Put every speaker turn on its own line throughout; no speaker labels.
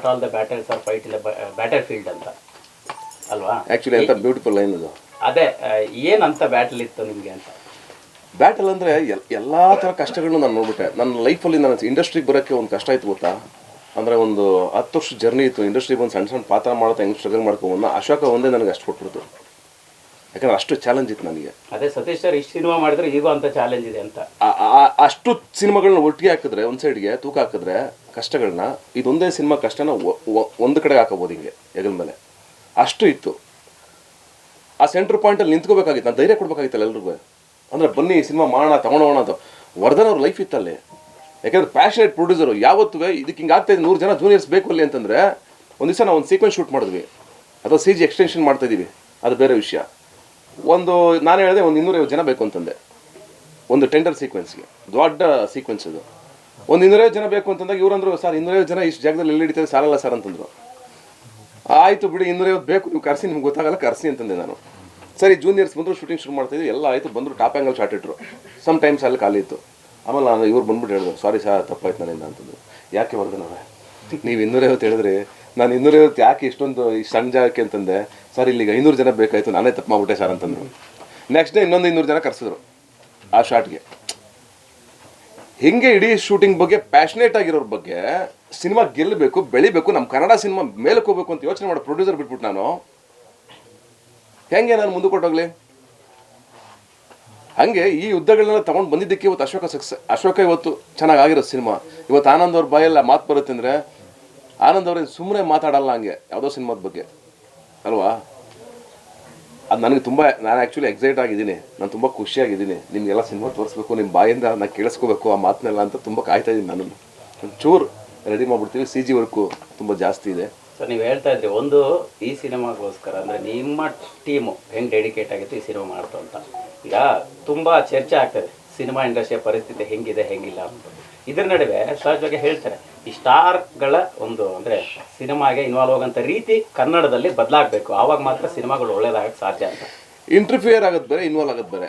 Not all the battles are fight ಇಲ್ಲ battle field ಅಂತ. ಅಲ್ವಾ?
ಆ್ಯಕ್ಚುಲಿ ಅಂತ ಬ್ಯೂಟಿಫುಲ್ ಲೈನ್ ಅದು
ಅದೇ ಏನಂತ ಬ್ಯಾಟಲ್ ಇತ್ತು ನಿಮಗೆ ಅಂತ?
ಬ್ಯಾಟಲ್ ಅಂದರೆ ಎಲ್ ಎಲ್ಲ ಥರ ಕಷ್ಟಗಳನ್ನು ನಾನು ನೋಡ್ಬಿಟ್ಟೆ. ನನ್ನ ಲೈಫಲ್ಲಿ ನನ್ನ ಇಂಡಸ್ಟ್ರಿಗೆ ಬರೋಕ್ಕೆ ಒಂದು ಕಷ್ಟ ಆಯ್ತು ಗೊತ್ತಾ? ಅಂದರೆ ಒಂದು ಹತ್ತು ವರ್ಷ ಜರ್ನಿ ಇತ್ತು. ಇಂಡಸ್ಟ್ರಿಗೆ ಒಂದು ಸಣ್ಣ ಸಣ್ಣ ಪಾತ್ರ ಮಾಡೋದು ಹೆಂಗೆ ಸ್ಟ್ರಗಲ್ ಮಾಡ್ಕೊಂಡು ಅಶೋಕ ಒಂದೇ ನನಗೆ ಅಷ್ಟು ಕೊಟ್ಬಿಡ್ತು. ಯಾಕಂದ್ರೆ ಅಷ್ಟು ಚಾಲೆಂಜ್ ಇತ್ತು ನನಗೆ.
ಅದೇ ಸತೀಶ್ ಸರ್ ಇಷ್ಟು ಸಿನಿಮಾ ಮಾಡಿದ್ರೆ ಈಗೂ ಅಂತ ಚಾಲೆಂಜ್ ಇದೆ ಅಂತ.
ಅಷ್ಟು ಸಿನಿಮಾಗಳನ್ನ ಒಟ್ಟಿಗೆ ಹಾಕಿದ್ರೆ ಒಂದು ಸೈಡ್ಗೆ ತೂಕ ಹಾಕಿದ್ರೆ ಕಷ್ಟಗಳನ್ನ, ಇದೊಂದೇ ಸಿನಿಮಾ ಕಷ್ಟನ ಒಂದು ಕಡೆ ಹಾಕೋಬೋದು ಹಿಂಗೆ, ಹೆಗಲ ಮೇಲೆ. ಅಷ್ಟು ಇತ್ತು. ಆ ಸೆಂಟ್ರ್ ಪಾಯಿಂಟಲ್ಲಿ ನಿಂತ್ಕೋಬೇಕಾಗಿತ್ತು, ನಾನು ಧೈರ್ಯ ಕೊಡಬೇಕಾಗಿತ್ತಲ್ಲ ಎಲ್ರಿಗೂ. ಅಂದರೆ ಬನ್ನಿ ಈ ಸಿನಿಮಾ ಮಾಡೋಣ, ತಗೊಳೋಣ ಅಂತ. ವರ್ಧನ್ ಅವ್ರ ಲೈಫ್ ಇತ್ತಲ್ಲಿ ಯಾಕಂದ್ರೆ ಪ್ಯಾಷನೇಟ್ ಪ್ರೊಡ್ಯೂಸರು ಯಾವತ್ತೂ ಇದಕ್ಕೆ ಹಿಂಗೆ ಆಗ್ತಾ ಇದೆ ನೂರು ಜನ ಜೂನಿಯರ್ಸ್ ಬೇಕು ಅಲ್ಲಿ ಅಂತಂದರೆ, ಒಂದು ದಿವಸ ನಾವು ಒಂದು ಸೀಕ್ವೆನ್ಸ್ ಶೂಟ್ ಮಾಡಿದ್ವಿ. ಅಥವಾ ಸಿ ಜಿ ಎಕ್ಸ್ಟೆನ್ಷನ್ ಮಾಡ್ತಾ ಇದೀವಿ ಅದು ಬೇರೆ ವಿಷಯ. ಒಂದು, ನಾನು ಹೇಳಿದೆ ಒಂದು ಇನ್ನೂರೈವತ್ತು ಜನ ಬೇಕು ಅಂತಂದೆ. ಒಂದು ಟೆಂಡರ್ ಸೀಕ್ವೆನ್ಸ್ಗೆ ದೊಡ್ಡ ಸೀಕ್ವೆನ್ಸ್ ಇದು ಒಂದು ಇನ್ನೂರೈವತ್ತು ಜನ ಬೇಕು ಅಂತಂದಾಗ ಇವರಂದ್ರು, ಸರ್, ಇನ್ನೂರೈವತ್ತು ಜನ ಇಷ್ಟು ಜಾಗದಲ್ಲಿ ಎಲ್ಲಿ ಹಿಡಿತಾರೆ? ಸಾಲಲ್ಲ ಸರ್, ಅಂತಂದ್ರು. ಆಯಿತು ಬಿಡಿ, ಇನ್ನೂರೈವತ್ತು ಬೇಕು, ನೀವು ಕರೆಸಿ, ನಿಮ್ಗೆ ಗೊತ್ತಾಗಲ್ಲ, ಕರೆಸಿ, ಅಂತಂದೆ ನಾನು. ಸರಿ ಜೂನಿಯರ್ಸ್ ಬಂದರು ಶೂಟಿಂಗ್ ಶುರು ಮಾಡ್ತಾಯಿದ್ರು ಎಲ್ಲ ಆಯಿತು, ಬಂದರು ಟಾಪ್ ಆ್ಯಂಗಲ್ ಶಾಟ್ ಇಟ್ಟರು ಸಮ್ ಟೈಮ್ಸ್ ಅಲ್ಲಿ ಖಾಲಿ ಇತ್ತು. ಆಮೇಲೆ ನಾನು ಇವ್ರು ಬಂದ್ಬಿಟ್ಟು ಹೇಳಿದ್ರು ಸಾರಿ ಸರ್ ತಪ್ಪಾಯ್ತು ನನ್ನಿಂದ, ಅಂತಂದ್ರು. ಯಾಕೆ ವರ್ಧನವ್ರೆ ನೀವು? ಇನ್ನೂರೈವತ್ತು ಹೇಳಿದ್ರಿ. ನಾನು ಇನ್ನೂರೈವತ್ತು ಯಾಕೆ ಇಷ್ಟೊಂದು, ಈ ಸಣ್ಣ ಜಾಗಕ್ಕೆ ಅಂತಂದೆ. ಸರ್, ಇಲ್ಲಿಗೆ ಐನೂರು ಜನ ಬೇಕಾಯಿತು, ನಾನೇ ತಪ್ಪು ಮಾಡ್ಬಿಟ್ಟೆ ಸರ್ ಅಂತಂದ್ರು. ನೆಕ್ಸ್ಟ್ ಡೇ ಇನ್ನೊಂದು ಇನ್ನೂರು ಜನ ಕರೆಸಿದ್ರು, ಆ ಶಾಟ್ಗೆ ಹಿಂಗೆ ಇಡೀ ಶೂಟಿಂಗ್ ಬಗ್ಗೆ ಪ್ಯಾಷನೇಟ್ ಆಗಿರೋರ ಬಗ್ಗೆ ಸಿನಿಮಾ ಗೆಲ್ಲಬೇಕು ಬೆಳಿಬೇಕು ನಮ್ಮ ಕನ್ನಡ ಸಿನಿಮಾ ಮೇಲಕ್ಕೆ ಹೋಗ್ಬೇಕು ಅಂತ ಯೋಚನೆ ಮಾಡೋ ಪ್ರೊಡ್ಯೂಸರ್ ಬಿಟ್ಬಿಟ್ಟು ನಾನು. ಹೆಂಗೆ ನಾನು ಮುಂದೆ ಕೊಟ್ಟೋಗ್ಲಿ? ಹಂಗೆ ಈ ಯುದ್ಧಗಳನ್ನೆಲ್ಲ ತಗೊಂಡು ಬಂದಿದ್ದಕ್ಕೆ ಇವತ್ತು ಅಶೋಕ ಸಕ್ಸಸ್ ಅಶೋಕ ಇವತ್ತು ಚೆನ್ನಾಗಿ ಆಗಿರೋ ಸಿನಿಮಾ ಇವತ್ತು ಆನಂದ್ ಅವ್ರ ಬಾಯೆಲ್ಲ ಮಾತು ಬರುತ್ತೆ ಅಂದರೆ ಆನಂದ್ ಅವ್ರೇನು ಸುಮ್ಮನೆ ಮಾತಾಡಲ್ಲ ಹಂಗೆ, ಯಾವುದೋ ಸಿನಿಮಾದ ಬಗ್ಗೆ. ಅಲ್ವಾ? ಅದು ನನಗೆ ತುಂಬ ನಾನು ಆ್ಯಕ್ಚುಲಿ ಎಕ್ಸೈಟ್ ಆಗಿದ್ದೀನಿ. ನಾನು ತುಂಬ ಖುಷಿಯಾಗಿದ್ದೀನಿ. ನಿಮಗೆಲ್ಲ ಸಿನಿಮಾ ತೋರಿಸ್ಬೇಕು ನಿಮ್ಮ ಬಾಯಿಂದ ನಾನು ಕೇಳಿಸ್ಕೋಬೇಕು ಆ ಮಾತನ್ನೆಲ್ಲ ಅಂತ ತುಂಬ ಕಾಯ್ತಾ ಇದ್ದೀನಿ ನಾನು ಒಂಚೂರು ರೆಡಿ ಮಾಡಿಬಿಡ್ತೀವಿ. ಸಿ ಜಿ ವರ್ಕು ತುಂಬ ಜಾಸ್ತಿ ಇದೆ.
ಸರ್, ನೀವು ಹೇಳ್ತಾ ಇದ್ರಿ, ಒಂದು ಈ ಸಿನಿಮಾಗೋಸ್ಕರ ಅಂದರೆ ನಿಮ್ಮ ಟೀಮು ಹೆಂಗೆ ಡೆಡಿಕೇಟ್ ಆಗಿತ್ತು ಈ ಸಿನಿಮಾ ಮಾಡ್ತು ಅಂತ. ಈಗ ತುಂಬ ಚರ್ಚೆ ಆಗ್ತದೆ. ಸಿನಿಮಾ ಇಂಡಸ್ಟ್ರಿಯ ಪರಿಸ್ಥಿತಿ ಹೆಂಗಿದೆ, ಹೆಂಗಿಲ್ಲ ಅಂತ. ಇದ್ರ ನಡುವೆ ಸಹಜವಾಗಿ ಹೇಳ್ತಾರೆ ಈ ಸ್ಟಾರ್ಗಳ ಒಂದು ಅಂದರೆ ಸಿನಿಮಾಗೆ ಇನ್ವಾಲ್ವ್ ಆಗೋಂಥ ರೀತಿ ಕನ್ನಡದಲ್ಲಿ ಬದಲಾಗಬೇಕು. ಆವಾಗ ಮಾತ್ರ ಸಿನಿಮಾಗಳು ಒಳ್ಳೇದಾಗಕ್ಕೆ ಸಾಧ್ಯ ಅಂತ.
ಇಂಟರ್ಫಿಯರ್ ಆಗೋದು ಬೇರೆ ಇನ್ವಾಲ್ವ್ ಆಗೋದು ಬೇರೆ.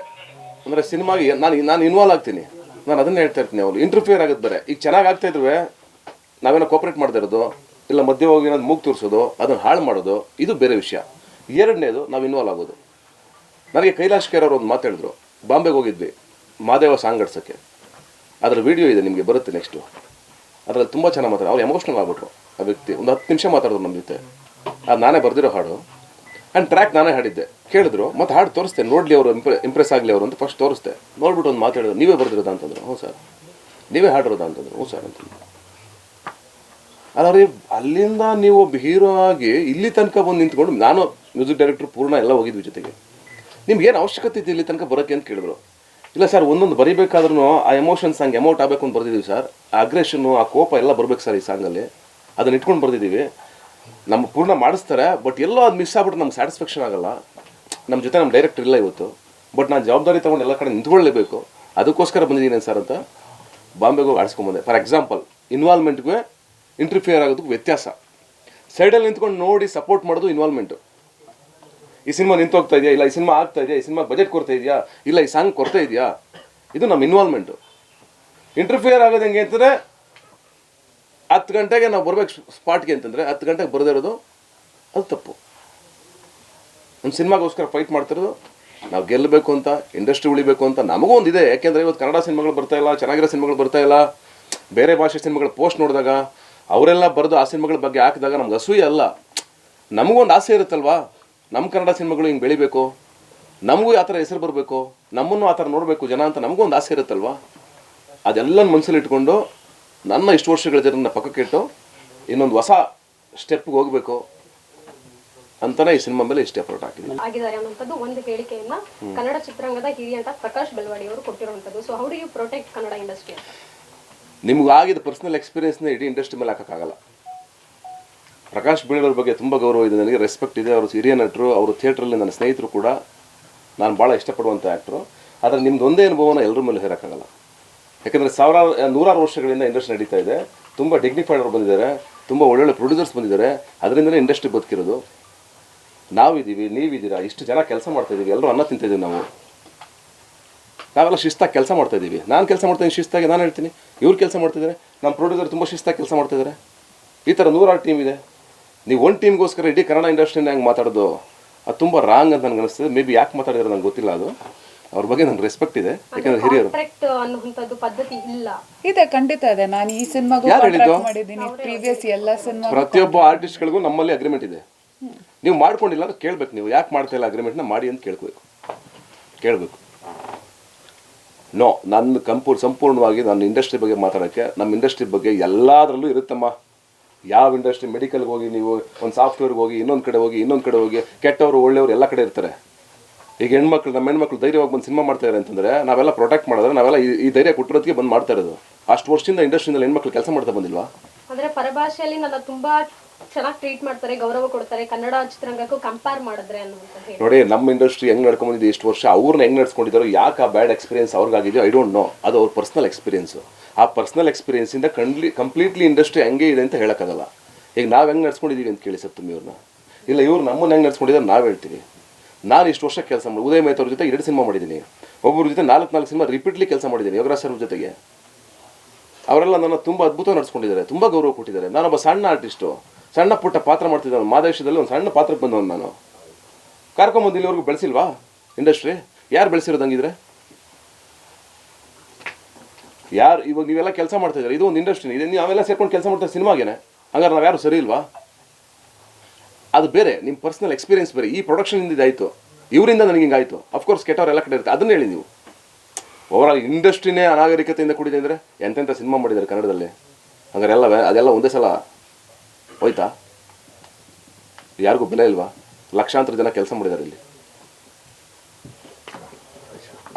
ಅಂದರೆ ಸಿನಿಮಾಗೆ ನಾನು ನಾನು ಇನ್ವಾಲ್ವ್ ಆಗ್ತೀನಿ. ನಾನು ಅದನ್ನ ಹೇಳ್ತಾ ಇರ್ತೀನಿ ಅವರು ಇಂಟರ್ಫಿಯರ್ ಆಗೋದು ಬೇರೆ. ಈಗ ಚೆನ್ನಾಗಿ ಆಗ್ತಾ ಇದ್ರುವೆ ನಾವೇನೋ ಕೋಪ್ರೇಟ್ ಮಾಡ್ತಾ ಇರೋದು, ಇಲ್ಲ ಮಧ್ಯೆ ಹೋಗಿ ಏನಾದ್ರು ಮೂಗ್ ತೋರಿಸೋದು, ಅದನ್ನು ಹಾಳು ಮಾಡೋದು, ಇದು ಬೇರೆ ವಿಷಯ. ಎರಡನೇದು ನಾವು ಇನ್ವಾಲ್ವ್ ಆಗೋದು. ನನಗೆ ಕೈಲಾಶ್ ಕೇರ್ ಅವರು ಒಂದು ಮಾತಾಡಿದ್ರು ಬಾಂಬೆಗೆ ಹೋಗಿದ್ವಿ. ಮಾದೇವ ಸಾಂಗ್ ಅದರ ವಿಡಿಯೋ ಇದೆ, ನಿಮಗೆ ಬರುತ್ತೆ ನೆಕ್ಸ್ಟು ಅದರಲ್ಲಿ ತುಂಬ ಚೆನ್ನಾಗಿ ಮಾತಾಡೋ, ಅವ್ರು ಎಮೋಷ್ನಲ್ ಆಗ್ಬಿಟ್ರು, ಆ ವ್ಯಕ್ತಿ. ಒಂದು ಹತ್ತು ನಿಮಿಷ ಮಾತಾಡಿದ್ರು ನಮ್ಮ ಜೊತೆ. ಅದು ನಾನೇ ಬರೆದಿರೋ ಹಾಡು. ಆ್ಯಂಡ್ ಟ್ರ್ಯಾಕ್ ನಾನೇ ಹಾಡಿದ್ದೆ. ಕೇಳಿದ್ರು, ಮತ್ತೆ ಹಾಡು ತೋರಿಸ್ತೆ ನೋಡಲಿ ಅವರು ಇಂಪ್ರೆ ಇಂಪ್ರೆಸ್ ಆಗಲಿ ಅವರು ಅಂತ ಫಸ್ಟ್ ತೋರಿಸ್ತೆ ನೋಡ್ಬಿಟ್ಟು ಒಂದು ಮಾತಾಡಿದ್ರು ನೀವೇ ಬರ್ದಿರೋದಾ? ಅಂತಂದ್ರು. ಹ್ಞೂ ಸರ್. ನೀವೇ ಹಾಡಿರೋದಾ? ಅಂತಂದ್ರು. ಹ್ಞೂ ಸರ್ ಅಂತಂದ್ರು. ಅದ್ರಿ ಅಲ್ಲಿಂದ ನೀವು ಒಬ್ಬ ಹೀರೋ ಆಗಿ ಇಲ್ಲಿ ತನಕ ಬಂದು ನಿಂತ್ಕೊಂಡು, ನಾನು ಮ್ಯೂಸಿಕ್ ಡೈರೆಕ್ಟರ್ ಪೂರ್ಣ ಎಲ್ಲ ಹೋಗಿದ್ವಿ ಜೊತೆಗೆ. ನಿಮ್ಗೆ ಏನು ಅವಶ್ಯಕತೆ ಇದೆ ಇಲ್ಲಿ ತನಕ ಬರೋಕ್ಕೆ ಅಂತ ಕೇಳಿದ್ರು. ಇಲ್ಲ ಸರ್, ಒಂದೊಂದು ಬರಿಬೇಕಾದ್ರೂ ಆ ಎಮೋಷನ್ಸ್ ಹಂಗೆ ಅಮೌಂಟ್ ಆಗಬೇಕು ಅಂತ ಬರ್ದಿದ್ದೀವಿ ಸರ್. ಆ ಅಗ್ರೆಷನ್ನು ಆ ಕೋಪ ಎಲ್ಲ ಬರ್ಬೇಕು ಸರ್ ಈ ಸಾಂಗಲ್ಲಿ ಅದನ್ನ ಇಟ್ಕೊಂಡು ಬರ್ದಿದ್ದೀವಿ ನಮ್ಮ ಪೂರ್ಣ ಮಾಡಿಸ್ತಾರೆ ಬಟ್ ಎಲ್ಲೋ ಅದು ಮಿಸ್ ಆಗ್ಬಿಟ್ಟು ನಮ್ಗೆ ಸ್ಯಾಟಿಸ್ಫ್ಯಾಕ್ಷನ್ ಆಗಲ್ಲ. ನಮ್ಮ ಜೊತೆ ನಮ್ಮ ಡೈರೆಕ್ಟರ್ ಇಲ್ಲ ಇವತ್ತು. ಬಟ್ ನಾನು ಜವಾಬ್ದಾರಿ ತೊಗೊಂಡು ಎಲ್ಲ ಕಡೆ ನಿಂತ್ಕೊಳ್ಳೇಬೇಕು. ಅದಕ್ಕೋಸ್ಕರ ಬಂದಿದ್ದೀನಿ ಸರ್ ಅಂತ ಬಾಂಬೆಗೆ ಹೋಗಿ ಆಡಿಸ್ಕೊಂಬಂದೆ ಫಾರ್ ಎಕ್ಸಾಂಪಲ್ ಇನ್ವಾಲ್ವ್ಮೆಂಟ್ಗೆ ಇಂಟ್ರಿಫಿಯರ್ ಆಗೋದಕ್ಕೆ ವ್ಯತ್ಯಾಸ. ಸೈಡಲ್ಲಿ ನಿಂತ್ಕೊಂಡು ನೋಡಿ ಸಪೋರ್ಟ್ ಮಾಡೋದು ಇನ್ವಾಲ್ವ್ಮೆಂಟು ಈ ಸಿನಿಮಾ ನಿಂತೋಗ್ತಾ ಇದೆಯಾ? ಇಲ್ಲ, ಈ ಸಿನಿಮಾ ಆಗ್ತಾ ಇದೆಯಾ? ಈ ಸಿನಿಮಾ ಬಜೆಟ್ ಕೊಡ್ತಾ ಇದೆಯಾ? ಇಲ್ಲ, ಈ ಸಾಂಗ್ ಕೊಡ್ತಾ ಇದೆಯಾ? ಇದು ನಮ್ಮ ಇನ್ವಾಲ್ವ್ಮೆಂಟು ಇಂಟರ್ಫಿಯರ್ ಆಗೋದು ಹೆಂಗೆ ಅಂತಂದರೆ, ಹತ್ತು ಗಂಟೆಗೆ ನಾವು ಬರಬೇಕು ಸ್ಪಾಟ್ಗೆ ಅಂತಂದರೆ, ಹತ್ತು ಗಂಟೆಗೆ ಬರದೇ ಇರೋದು ಅದು ತಪ್ಪು. ನಮ್ಮ ಸಿನಿಮಾಗೋಸ್ಕರ ಫೈಟ್ ಮಾಡ್ತಿರೋದು ನಾವು ಗೆಲ್ಲಬೇಕು ಅಂತ ಇಂಡಸ್ಟ್ರಿ ಉಳಿಬೇಕು ಅಂತ ನಮಗೂ ಒಂದು ಇದೆ. ಯಾಕೆಂದರೆ ಇವತ್ತು ಕನ್ನಡ ಸಿನಿಮಾಗಳು ಬರ್ತಾ ಇಲ್ಲ, ಚೆನ್ನಾಗಿರೋ ಸಿನಿಮಾಗಳು ಬರ್ತಾ ಇಲ್ಲ. ಬೇರೆ ಭಾಷೆ ಸಿನಿಮಾಗಳು ಪೋಸ್ಟ್ ನೋಡಿದಾಗ, ಅವರೆಲ್ಲ ಬರೆದು ಆ ಸಿನಿಮಾಗಳ ಬಗ್ಗೆ ಹಾಕಿದಾಗ ನಮ್ಗೆ ಅಸೂಯೆ ಅಲ್ಲ. ನಮಗೊಂದು ಆಸೆ ಇರುತ್ತಲ್ವಾ? ನಮ್ಮ ಕನ್ನಡ ಸಿನಿಮಾಗಳು ಹಿಂಗೆ ಬೆಳಿಬೇಕು? ನಮಗೂ ಆ ಥರ ಹೆಸರು ಬರಬೇಕು? ನಮ್ಮನ್ನು ಆ ಥರ ನೋಡಬೇಕು ಜನ ಅಂತ ನಮಗೂ ಒಂದು ಆಸೆ ಇರುತ್ತಲ್ವಾ? ಅದೆಲ್ಲ ಮನಸ್ಸಲ್ಲಿ ಇಟ್ಕೊಂಡು ನನ್ನ ಇಷ್ಟು ವರ್ಷಗಳ ಜನರನ್ನ ಪಕ್ಕಕ್ಕಿಟ್ಟು ಇನ್ನೊಂದು ಹೊಸ ಸ್ಟೆಪ್ಗೆ ಹೋಗಬೇಕು ಅಂತಾನೆ ಈ ಸಿನಿಮಾ ಮೇಲೆ ಇಷ್ಟೇ ಎಫರ್ಟ್ ಹಾಕಿದ್ದೀನಿ.
ಆಗಿದ್ದಾರೆ ಅನ್ನುವಂಥದ್ದು ಒಂದು ಹೇಳಿಕೆಯನ್ನ ಕನ್ನಡ ಚಿತ್ರರಂಗದ ಹಿರಿಯ ಅಂತ ಪ್ರಕಾಶ್ ಬೆಳವಾಡಿ ಅವರು ಕೊಟ್ಟಿರುವಂಥದ್ದು. So how do you protect Kannada industry
ನಿಮ್ಗೆ ಆಗಿದ ಪರ್ಸನಲ್ ಎಕ್ಸ್ಪೀರಿಯನ್ಸ್ನ ಇಡೀ ಇಂಡಸ್ಟ್ರಿ ಮೇಲೆ ಹಾಕೋಕ್ಕಾಗಲ್ಲ. ಪ್ರಕಾಶ್ ಬೀಳೋರ ಬಗ್ಗೆ ತುಂಬ ಗೌರವ ಇದೆ, ನನಗೆ ರೆಸ್ಪೆಕ್ಟ್ ಇದೆ. ಅವರು ಹಿರಿಯ ನಟರು, ಅವರು ಥಿಯೇಟ್ರಲ್ಲಿ ನನ್ನ ಸ್ನೇಹಿತರು ಕೂಡ. ನಾನು ಭಾಳ ಇಷ್ಟಪಡುವಂಥ ಆ್ಯಕ್ಟ್ರು ಆದರೆ ನಿಮ್ದು ಒಂದೇ ಅನುಭವನ ಎಲ್ಲರ ಮೇಲೆ ಹೇರೋಕ್ಕಾಗಲ್ಲ ಯಾಕಂದರೆ ಸಾವಿರಾರು, ನೂರಾರು ವರ್ಷಗಳಿಂದ ಇಂಡಸ್ಟ್ರಿ ನಡೀತಾ ಇದೆ. ತುಂಬ ಡಿಗ್ನಿಫೈಡ್ ಅವರು ಬಂದಿದ್ದಾರೆ. ತುಂಬ ಒಳ್ಳೊಳ್ಳೆ ಪ್ರೊಡ್ಯೂಸರ್ಸ್ ಬಂದಿದ್ದಾರೆ. ಅದರಿಂದಲೇ ಇಂಡಸ್ಟ್ರಿ ಬದುಕಿರೋದು. ನಾವಿದ್ದೀವಿ, ನೀವಿದ್ದೀರಾ, ಇಷ್ಟು ಜನ ಕೆಲಸ ಮಾಡ್ತಾ ಇದ್ದೀವಿ ಎಲ್ಲರೂ ಅನ್ನ ತಿಂತಿದ್ದೀವಿ ನಾವು. ನಾವೆಲ್ಲ ಶಿಸ್ತಾಗಿ ಕೆಲಸ ಮಾಡ್ತಾ ಇದ್ದೀವಿ ನಾನು ಕೆಲಸ ಮಾಡ್ತಾ ಇದ್ದೀನಿ ಶಿಸ್ತಾಗಿ, ನಾನು ಹೇಳ್ತೀನಿ. ಇವ್ರು ಕೆಲಸ ಮಾಡ್ತಿದ್ದಾರೆ ನಮ್ಮ ಪ್ರೊಡ್ಯೂಸರ್ ತುಂಬ ಶಿಸ್ತಾಗಿ ಕೆಲಸ ಮಾಡ್ತಿದ್ದಾರೆ ಈ ಥರ ನೂರಾರು ಟೀಮ್ ಇದೆ. ನೀವು ಒಂದು ಟೀಮ್ಗೋಸ್ಕರ ಇಡೀ ಕನ್ನಡ ಇಂಡಸ್ಟ್ರಿನ ಹೆಂಗೆ ಮಾತಾಡೋದು ಅದು ತುಂಬ ರಾಂಗ್ ಅಂತ ನನಗೆ ಅನಿಸ್ತದೆ. ಮೇ ಬಿ ಯಾಕೆ ಮಾತಾಡಿದ್ರೆ ನಂಗೆ ಗೊತ್ತಿಲ್ಲ ಅದು. ಅವ್ರ ಬಗ್ಗೆ ನಂಗೆ ರೆಸ್ಪೆಕ್ಟ್ ಇದೆ. ಯಾಕಂದ್ರೆ ಹಿರಿಯರು.
ಪದ್ಧತಿ ಇಲ್ಲ.
ಇದೆ ಖಂಡಿತ ಇದೆ. ನಾನು ಈ ಸಿನಿಮಾಗೂ
ಯಾರು ಹೇಳಿದ್ದು?
ಮಾಡಿದ್ದೀನಿ. ಪ್ರೀವಿಯಸ್ ಎಲ್ಲ ಸಿನಿಮಾ
ಪ್ರತಿಯೊಬ್ಬ ಆರ್ಟಿಸ್ಟ್ಗಳಿಗೂ ನಮ್ಮಲ್ಲಿ ಅಗ್ರಿಮೆಂಟ್ ಇದೆ. ನೀವು ಮಾಡ್ಕೊಂಡಿಲ್ಲ ಅಂದ್ರೆ ಕೇಳ್ಬೇಕು ನೀವು. ಯಾಕೆ ಮಾಡ್ತಾ ಇಲ್ಲ ಅಗ್ರಿಮೆಂಟ್ನ ಮಾಡಿ ಅಂತ ಕೇಳ್ಬೇಕು. ಕೇಳಬೇಕು. ನೋ ನನ್ನ ಕಂಪೂರ್ ಸಂಪೂರ್ಣವಾಗಿ ನನ್ನ ಇಂಡಸ್ಟ್ರಿ ಬಗ್ಗೆ ಮಾತಾಡೋಕ್ಕೆ ನಮ್ಮ ಇಂಡಸ್ಟ್ರಿ ಬಗ್ಗೆ ಎಲ್ಲದರಲ್ಲೂ ಇರುತ್ತಮ್ಮ. ಯಾವ ಇಂಡಸ್ಟ್ರಿ ಮೆಡಿಕಲ್ಗೆ ಹೋಗಿ ನೀವು ಒಂದು ಸಾಫ್ಟ್ವೇರ್ಗೆ ಹೋಗಿ ಇನ್ನೊಂದು ಕಡೆ ಹೋಗಿ ಇನ್ನೊಂದು ಕಡೆ ಹೋಗಿ ಕೆಟ್ಟವರು ಒಳ್ಳೆಯವರು ಎಲ್ಲ ಕಡೆ ಇರ್ತಾರೆ. ಈಗ ಹೆಣ್ಮಕ್ಳು ನಮ್ಮ ಹೆಣ್ಮಕ್ಳು ಧೈರ್ಯವಾಗಿ ಬಂದು ಸಿನಿಮಾ ಮಾಡ್ತಾ ಇದ್ದಾರೆ ಅಂತಂದ್ರೆ ನಾವೆಲ್ಲ ಪ್ರೊಟೆಕ್ಟ್ ಮಾಡಿದ್ರೆ ನಾವೆಲ್ಲ ಈ- ಧೈರ್ಯ ಕೊಟ್ಟಿರೋದಕ್ಕೆ ಬಂದು ಮಾಡ್ತಾ ಇರೋದು. ಅಷ್ಟು ವರ್ಷದಿಂದ ಇಂಡಸ್ಟ್ರಿಯಿಂದ ಹೆಣ್ಮಕ್ಳು ಕೆಲಸ ಮಾಡ್ತಾ ಬಂದಿಲ್ವಾ?
ಅಂದ್ರೆ ಪರಭಾಷೆಯಲ್ಲಿ ನನ್ನ ತುಂಬಾ ಚೆನ್ನಾಗಿ ಟ್ರೀಟ್ ಮಾಡ್ತಾರೆ ಗೌರವ ಕೊಡ್ತಾರೆ. ಕನ್ನಡ ಚಿತ್ರರಂಗಕ್ಕೂ ಕಂಪೇರ್ ಮಾಡಿದ್ರೆ ಅನ್ನುವಂಥದ್ದು
ನೋಡಿ ನಮ್ಮ ಇಂಡಸ್ಟ್ರಿ ಹೆಂಗ್ ನಡ್ಕೊಂಬಂದಿದೆ ಇಷ್ಟು ವರ್ಷ ಅವ್ರನ್ನ ಹೆಂಗ್ ನಡ್ಸ್ಕೊಂಡಿದ್ದಾರೋ ಯಾಕೆ ಆ ಬ್ಯಾಡ್ ಎಕ್ಸ್ಪೀರಿಯನ್ಸ್ ಅವ್ರಿಗಾಗಿದೆಯೋ ಐ ಡೋಂಟ್ ನೋ ಅದು ಅವ್ರ ಪರ್ಸನಲ್ ಎಕ್ಸ್ಪೀರಿಯನ್ಸ್ ಆ ಪರ್ಸ್ನಲ್ ಎಕ್ಸ್ಪೀರಿಯನ್ಸಿಂದ ಕಂಡ್ಲಿ ಕಂಪ್ಲೀಟ್ಲಿ ಇಂಡಸ್ಟ್ರಿ ಹಂಗೆ ಇದೆ ಅಂತ ಹೇಳೋಕ್ಕಾಗಲ್ಲ. ಈಗ ನಾವು ಹೆಂಗೆ ನಡ್ಸ್ಕೊಂಡಿದ್ದೀವಿ ಅಂತ ಕೇಳಿ ಸರ್ ತುಂಬ ಇವ್ರನ್ನ. ಇಲ್ಲ, ಇವ್ರು ನಮ್ಮನ್ನ ಹೆಂಗೆ ನಡ್ಸ್ಕೊಂಡಿದ್ದಾರೆ ನಾವು ಹೇಳ್ತೀವಿ. ನಾನು ಇಷ್ಟು ವರ್ಷ ಕೆಲಸ ಮಾಡಿ, ಉದಯ ಮೈತ್ರ ಜೊತೆ ಎರಡು ಸಿನಿಮಾ ಮಾಡಿದ್ದೀನಿ ಒಬ್ಬರ ಜೊತೆ ನಾಲ್ಕು ನಾಲ್ಕು ಸಿನಿಮಾ ರಿಪೀಟ್ಲಿ ಕೆಲಸ ಮಾಡಿದ್ದೀನಿ ಯೋಗರಾಜ್ ಸರ್ ಜೊತೆಗೆ. ಅವರೆಲ್ಲ ನನ್ನ ತುಂಬ ಅದ್ಭುತವಾಗಿ ನಡ್ಸ್ಕೊಂಡಿದ್ದಾರೆ, ತುಂಬ ಗೌರವ ಕೊಟ್ಟಿದ್ದಾರೆ. ನಾನೊಬ್ಬ ಸಣ್ಣ ಆರ್ಟಿಸ್ಟು ಸಣ್ಣ ಪುಟ್ಟ ಪಾತ್ರ ಮಾಡ್ತಿದ್ದಾನೆ ಮಾದೇಶದಲ್ಲಿ ಒಂದು ಸಣ್ಣ ಪಾತ್ರಕ್ಕೆ ಬಂದವನು ನಾನು. ಕರ್ಕೊಂಬಂದು ಇಲ್ಲಿವರೆಗೂ ಬೆಳೆಸಿಲ್ವಾ ಇಂಡಸ್ಟ್ರಿ ಯಾರು ಬೆಳೆಸಿರೋದು ಹಂಗಿದ್ರೆ? ಯಾರು, ಇವಾಗ ನೀವೆಲ್ಲ ಕೆಲಸ ಮಾಡ್ತಾ ಇದ್ದಾರೆ? ಇದು ಒಂದು ಇಂಡಸ್ಟ್ರಿ ಇದೆ ನಾವೆಲ್ಲ ಸೇರ್ಕೊಂಡು ಕೆಲಸ ಮಾಡ್ತಾರೆ ಸಿನಿಮಾಗೇನೆ. ಹಂಗಾರೆ ನಾವು ಯಾರು ಸರಿ ಇಲ್ವಾ? ಅದು ಬೇರೆ ನಿಮ್ಮ ಪರ್ಸನಲ್ ಎಕ್ಸ್ಪೀರಿಯನ್ಸ್ ಬೇರೆ. ಈ ಪ್ರೊಡಕ್ಷನ್ ಇದಾಯಿತು ಇವರಿಂದ ನನಗೆ ಹಿಂಗಾಯಿತು ಅಫ್ಕೋರ್ಸ್ ಕೆಟ್ಟವ್ರು ಎಲ್ಲ ಕಡೆ ಇರುತ್ತೆ. ಅದನ್ನ ಹೇಳಿ ನೀವು. ಓವರಾಲ್ ಇಂಡಸ್ಟ್ರಿನೇ ಅನಾಗರಿಕತೆಯಿಂದ ಕೂಡಿದೆ ಅಂದರೆ ಎಂತೆಂಥ ಸಿನಿಮಾ ಮಾಡಿದ್ದಾರೆ ಕನ್ನಡದಲ್ಲಿ? ಹಂಗಾರೆ ಎಲ್ಲ ಅದೆಲ್ಲ ಒಂದೇ ಸಲ ಹೋಯ್ತಾ? ಯಾರಿಗೂ ಬೆಲೆ ಇಲ್ವಾ? ಲಕ್ಷಾಂತರ ಜನ ಕೆಲಸ ಮಾಡಿದ್ದಾರೆ ಇಲ್ಲಿ.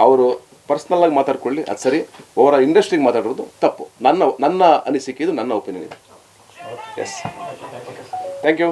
ಅವರು ಪರ್ಸ್ನಲ್ ಆಗಿ ಮಾತಾಡ್ಕೊಳ್ಳಿ, ಅದು ಸರಿ. ಓವರ್ ಇಂಡಸ್ಟ್ರಿಗೆ ಮಾತಾಡೋದು ತಪ್ಪು. ನನ್ನ ನನ್ನ ಅನಿಸಿಕೆ ಇದು, ನನ್ನ ಒಪಿನಿಯನ್ ಇದೆ. Yes thank you